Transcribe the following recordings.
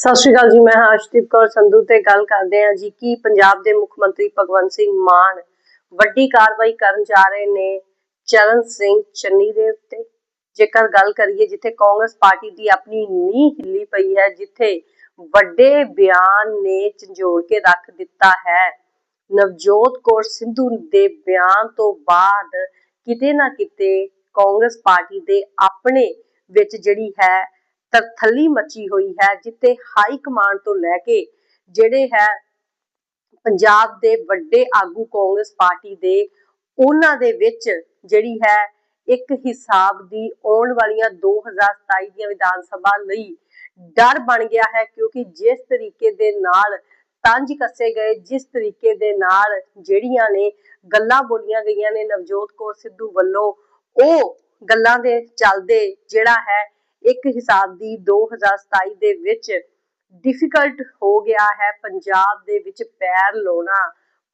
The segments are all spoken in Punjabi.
ਸਤਿ ਸ਼੍ਰੀ ਅਕਾਲ ਜੀ, ਮੈਂ ਹਾਂ ਕੌਰ ਸੰਧੂ ਤੇ ਗੱਲ ਕਰਦੇ ਹਾਂ ਜੀ ਕਿ ਪੰਜਾਬ ਦੇ ਮੁੱਖ ਮੰਤਰੀ ਭਗਵੰਤ ਸਿੰਘ ਮਾਨ ਵੱਡੀ ਕਾਰਵਾਈ ਕਰਨ ਜਾ ਰਹੇ ਨੇ ਚਰਨ ਸਿੰਘ ਚੰਨੀ ਦੇ ਉੱਤੇ। ਜੇਕਰ ਗੱਲ ਕਰੀਏ ਜਿੱਥੇ ਕਾਂਗਰਸ ਪਾਰਟੀ ਦੀ ਆਪਣੀ ਨੀਂਹ ਹਿੱਲੀ ਪਈ ਹੈ, ਜਿੱਥੇ ਵੱਡੇ ਬਿਆਨ ਨੇ ਝੰਜੋੜ ਕੇ ਰੱਖ ਦਿੱਤਾ ਹੈ, ਨਵਜੋਤ ਕੌਰ ਸਿੱਧੂ ਦੇ ਬਿਆਨ ਤੋਂ ਬਾਅਦ ਕਿਤੇ ਨਾ ਕਿਤੇ ਕਾਂਗਰਸ ਪਾਰਟੀ ਦੇ ਆਪਣੇ ਵਿੱਚ ਜਿਹੜੀ ਹੈ ਤਰਥੱਲੀ ਮਚੀ ਹੋਈ ਹੈ, ਜਿੱਥੇ ਹਾਈ ਕਮਾਂਡ ਤੋਂ ਲੈ ਕੇ ਜਿਹੜੇ ਹੈ ਪੰਜਾਬ ਦੇ ਵੱਡੇ ਆਗੂ ਕਾਂਗਰਸ ਪਾਰਟੀ ਦੇ, ਉਹਨਾਂ ਦੇ ਵਿੱਚ ਜਿਹੜੀ ਹੈ ਇੱਕ ਹਿਸਾਬ ਦੀ ਆਉਣ ਵਾਲੀਆਂ 2027 ਦੀਆਂ ਵਿਧਾਨ ਸਭਾ ਲਈ ਡਰ ਬਣ ਗਿਆ ਹੈ, ਕਿਉਂਕਿ ਜਿਸ ਤਰੀਕੇ ਦੇ ਨਾਲ ਤੰਜ ਕੱਸੇ ਗਏ, ਜਿਸ ਤਰੀਕੇ ਦੇ ਨਾਲ ਜਿਹੜੀਆਂ ਨੇ ਗੱਲਾਂ ਬੋਲੀਆਂ ਗਈਆਂ ਨੇ ਨਵਜੋਤ ਕੌਰ ਸਿੱਧੂ ਵੱਲੋਂ, ਉਹ ਗੱਲਾਂ ਦੇ ਚੱਲਦੇ ਜਿਹੜਾ ਹੈ ਇੱਕ ਹਿਸਾਬ ਦੀ 2027 ਦੇ ਵਿੱਚ ਡਿਫਿਕਲਟ ਹੋ ਗਿਆ ਹੈ ਪੰਜਾਬ ਦੇ ਵਿੱਚ ਪੈਰ ਲਾਉਣਾ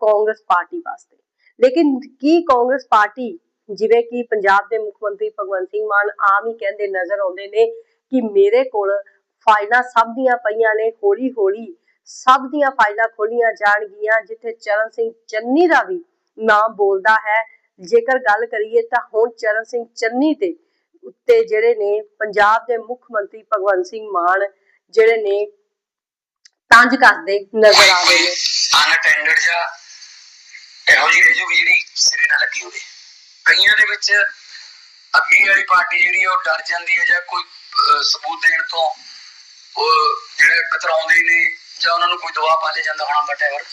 ਕਾਂਗਰਸ ਪਾਰਟੀ ਵਾਸਤੇ। ਲੇਕਿਨ ਕੀ ਕਾਂਗਰਸ ਪਾਰਟੀ, ਜਿਵੇਂ ਕਿ ਪੰਜਾਬ ਦੇ ਮੁੱਖ ਮੰਤਰੀ ਭਗਵੰਤ ਸਿੰਘ ਮਾਨ ਆਮ ਹੀ ਕਹਿੰਦੇ ਨਜ਼ਰ ਆਉਂਦੇ ਨੇ ਕਿ ਮੇਰੇ ਕੋਲ ਫਾਈਲਾਂ ਸਭ ਦੀਆਂ ਪਈਆਂ ਨੇ ਹੌਲੀ ਹੌਲੀ ਸਭ ਦੀਆਂ ਫਾਈਲਾਂ ਖੋਲੀਆਂ ਜਾਣਗੀਆਂ, ਜਿੱਥੇ ਚਰਨ ਸਿੰਘ ਚੰਨੀ ਦਾ ਵੀ ਨਾਮ ਬੋਲਦਾ ਹੈ। ਜੇਕਰ ਗੱਲ ਕਰੀਏ ਤਾਂ ਹੁਣ ਚਰਨ ਸਿੰਘ ਚੰਨੀ ਤੇ ਉੱਤੇ ਜਿਹੜੇ ਨੇ ਪੰਜਾਬ ਦੇ ਮੁੱਖ ਮੰਤਰੀ ਭਗਵੰਤ ਸਿੰਘ ਮਾਨ ਜਿਹੜੇ ਨੇ ਤੰਜ ਕਰਦੇ ਨਜ਼ਰ ਆ ਰਹੇ ਨੇ। ਅਨਅਟੈਂਡਡ ਜਾਂ ਇਹੋ ਜਿਹੀ ਰਹਿ ਜਿਹੜੀ ਸਿਰੇ ਨਾਲ ਲੱਗੀ ਹੋਵੇ। ਕਈਆਂ ਦੇ ਵਿੱਚ ਅੱਗੇ ਵਾਲੀ ਪਾਰਟੀ ਜਿਹੜੀ ਉਹ ਡਰ ਜਾਂਦੀ ਹੈ ਜਾਂ ਕੋਈ ਸਬੂਤ ਦੇਣ ਤੋਂ ਉਹ ਜਿਹੜੇ ਕਤਰਾਉਂਦੇ ਨੇ ਜਾਂ ਉਹਨਾਂ ਨੂੰ ਕੋਈ ਦਵਾ ਪਾ ਲਿਆ ਜਾਂਦਾ ਹੋਣਾ ਵਟਐਵਰ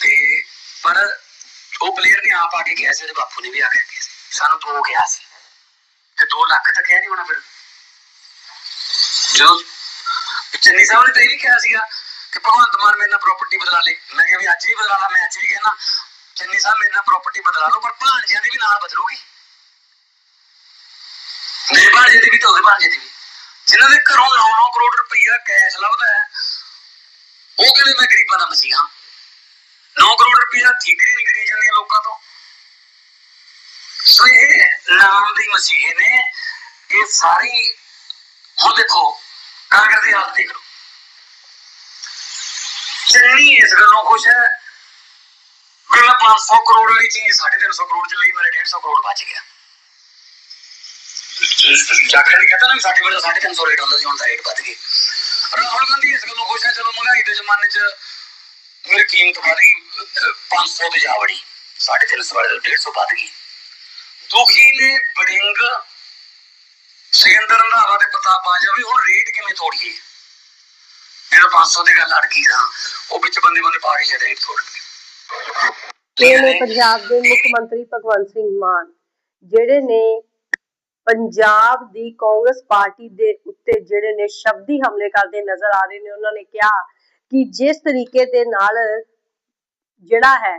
ਤੇ ਪਰ ਉਹ ਪਲੇਅਰ ਨੇ ਆਪ ਆ ਕੇ ਕਿਹਾ ਸੀ ਬਾਪੂ ਨੇ ਵੀ ਆ ਕੇ ਕਿਹਾ ਸਾਨੂੰ ਦੋ ਕਿਹਾ ਸੀ। ਤੇ 2 ਲੱਖ ਤਾਂ ਕਿਹਾ ਨਹੀਂ ਹੋਣਾ ਫਿਰ। ਜਦੋਂ ਚੰਨੀ ਸਾਹਿਬ ਨੇ ਤਾਂ ਇਹ ਵੀ ਕਿਹਾ ਸੀਗਾ ਕਿ ਭਗਵੰਤ ਮਾਨ ਮੇਰੇ ਨਾਲ ਪ੍ਰਾਪਰਟੀ ਬਦਲਾ ਲੇ। ਮੈਂ ਕਿਹਾ ਵੀ ਅੱਜ ਵੀ ਬਦਲਾ ਲਾ, ਮੈਂ ਅੱਜ ਵੀ ਕਹਿਣਾ ਚੰਨੀ ਸਾਹਿਬ ਮੇਰੇ ਨਾਲ ਪ੍ਰਾਪਰਟੀ ਬਦਲਾ ਲਓ, ਪਰ ਭਾਣਜਿਆਂ ਦੀ ਵੀ ਨਾਲ ਬਦਲੂਗੀ। ਮੇਰੇ ਭਾਣਜੇ ਦੀ ਵੀ ਤੇ ਉਹਦੇ ਭਾਣਜੇ ਦੀ ਵੀ। ਜਿਨ੍ਹਾਂ ਦੇ ਘਰੋਂ 9-9 ਕਰੋੜ ਰੁਪਈਆ ਕੈਸ਼ ਲੱਭਦਾ ਹੈ, ਉਹ ਕਹਿੰਦੇ ਮੈਂ ਗਰੀਬਾਂ ਦਾ ਮਸੀਹਾ? 9 ਕਰੋੜ ਰੁਪਈਆ ਠੀਕਰੀ ਨਹੀਂ ਕਰੀ ਜਾਂਦੀਆਂ ਲੋਕਾਂ ਸੋ ਇਹ ਨਾਮ ਦੀ ਮਸੀਹੇ ਨੇ ਇਹ ਸਾਰੀ ਹੁਣ ਦੇਖੋ ਕਾਂਗਰਸ ਦੀ ਹਾਲਤ ਦੇਖ ਲਓ ਚੰਨੀ ਇਸ ਗੱਲੋਂ ਖੁਸ਼ ਹੈ ਵੀ ਮੈਂ 500 ਕਰੋੜ ਵਾਲੀ ਚੀਜ਼ 350 ਕਰੋੜ ਚ ਲਈ ਮੇਰੇ 150 ਕਰੋੜ ਬਚ ਗਿਆ ਜਾਖੜ ਨੇ ਕਹਤਾ ਨਾ ਵੀ ਸਾਡੇ ਵੇਲੇ 350 ਰੇਟ ਹੁੰਦਾ ਸੀ ਹੁਣ ਤਾਂ ਰੇਟ ਵੱਧ ਗਏ ਰਾਹੁਲ ਗਾਂਧੀ ਇਸ ਗੱਲੋਂ ਖੁਸ਼ ਹੈ ਚਲੋ ਮਹਿੰਗਾਈ ਦੇ ਜ਼ਮਾਨੇ 'ਚ ਮੇਰੀ ਕੀਮਤ ਵਧ ਗਈ ਅਹ 500 ਤੇ ਜਾ ਵੜੀ 350 ਵਾਲੇ ਤੋਂ 150 ਵੱਧ ਗਈ ਦੁਖੀ ਨੇ ਬੜਿੰਗ ਸਿਕੰਦਰ ਰੰਧਾਵਾ ਤੇ ਪ੍ਰਤਾਪ ਬਾਜਵਾ ਵੀ ਹੁਣ ਰੇਟ ਕਿਵੇਂ ਤੋੜੀਏ? ਜਿਹੜਾ 500 ਦੀ ਗੱਲ ਅੜ ਗਈ ਤਾਂ ਉਹ ਵਿੱਚ ਬੰਦੇ ਬੰਦੇ ਪਾ ਕੇ ਰੇਟ ਤੋੜ ਗਏ ਇਹ ਨੇ ਪੰਜਾਬ ਦੇ ਮੁੱਖ ਮੰਤਰੀ ਭਗਵੰਤ ਸਿੰਘ ਮਾਨ ਜਿਹੜੇ ਨੇ ਪੰਜਾਬ ਦੀ ਕਾਂਗਰਸ ਪਾਰਟੀ ਦੇ ਉੱਤੇ ਜਿਹੜੇ ਨੇ ਸ਼ਬਦੀ ਹਮਲੇ ਕਰਦੇ ਨਜ਼ਰ ਆ ਰਹੇ ਨੇ ਉਹਨਾਂ ਨੇ ਕਿਹਾ ਕਿ ਜਿਸ ਤਰੀਕੇ ਦੇ ਨਾਲ ਜਿਹੜਾ ਹੈ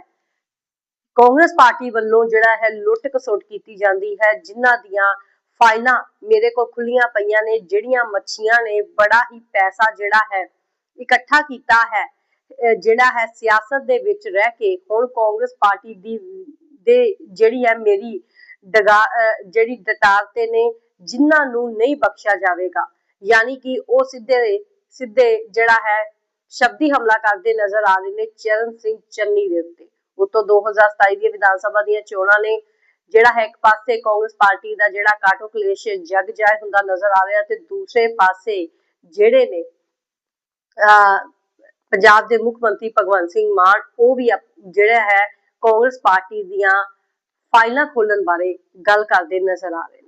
ਕਾਂਗਰਸ ਪਾਰਟੀ ਵੱਲੋਂ ਜਿਹੜਾ ਹੈ ਲੁੱਟ ਖਸੁੱਟ ਕੀਤੀ ਜਾਂਦੀ ਹੈ, ਜਿਨ੍ਹਾਂ ਦੀਆਂ ਫਾਈਲਾਂ ਮੇਰੇ ਕੋਲ ਖੁੱਲੀਆਂ ਪਈਆਂ ਨੇ, ਜਿਹੜੀਆਂ ਮੱਛੀਆਂ ਨੇ ਬੜਾ ਹੀ ਪੈਸਾ ਜਿਹੜਾ ਹੈ ਇਕੱਠਾ ਕੀਤਾ ਹੈ ਜਿਹੜਾ ਹੈ ਸਿਆਸਤ ਦੇ ਵਿੱਚ ਰਹਿ ਕੇ ਹੁਣ ਕਾਂਗਰਸ ਪਾਰਟੀ ਦੀ, ਦੇ ਜਿਹੜੀ ਹੈ ਮੇਰੀ ਡਗਾ ਅਹ ਜਿਹੜੀ ਡਟਾਰ ਤੇ ਨੇ, ਜਿਨ੍ਹਾਂ ਨੂੰ ਨਹੀਂ ਬਖਸ਼ਿਆ ਜਾਵੇਗਾ। ਯਾਨੀ ਕਿ ਉਹ ਸਿੱਧੇ ਸਿੱਧੇ ਜਿਹੜਾ ਹੈ ਸ਼ਬਦੀ ਹਮਲਾ ਕਰਦੇ ਨਜ਼ਰ ਆ ਰਹੇ ਨੇ ਚਰਨ ਸਿੰਘ ਚੰਨੀ ਦੇ ਉੱਤੇ। ਉਤੋਂ 2027 ਦੀਆਂ ਵਿਧਾਨ ਸਭਾ ਦੀਆਂ ਚੋਣਾਂ ਨੇ ਜਿਹੜਾ ਹੈ ਇੱਕ ਪਾਸੇ ਕਾਂਗਰਸ ਪਾਰਟੀ ਦਾ ਜਿਹੜਾ ਕਾਟੋ ਕਲੇਸ਼ ਜਗ ਜਾਏ ਹੁੰਦਾ ਨਜ਼ਰ ਆ ਰਿਹਾ ਤੇ ਦੂਸਰੇ ਪਾਸੇ ਜਿਹੜੇ ਨੇ ਪੰਜਾਬ ਦੇ ਮੁੱਖ ਮੰਤਰੀ ਭਗਵੰਤ ਸਿੰਘ ਮਾਨ, ਉਹ ਵੀ ਅਪ- ਜਿਹੜਾ ਹੈ ਕਾਂਗਰਸ ਪਾਰਟੀ ਦੀਆਂ ਫਾਈਲਾਂ ਖੋਲਣ ਬਾਰੇ ਗੱਲ ਕਰਦੇ ਨਜ਼ਰ ਆ ਰਹੇ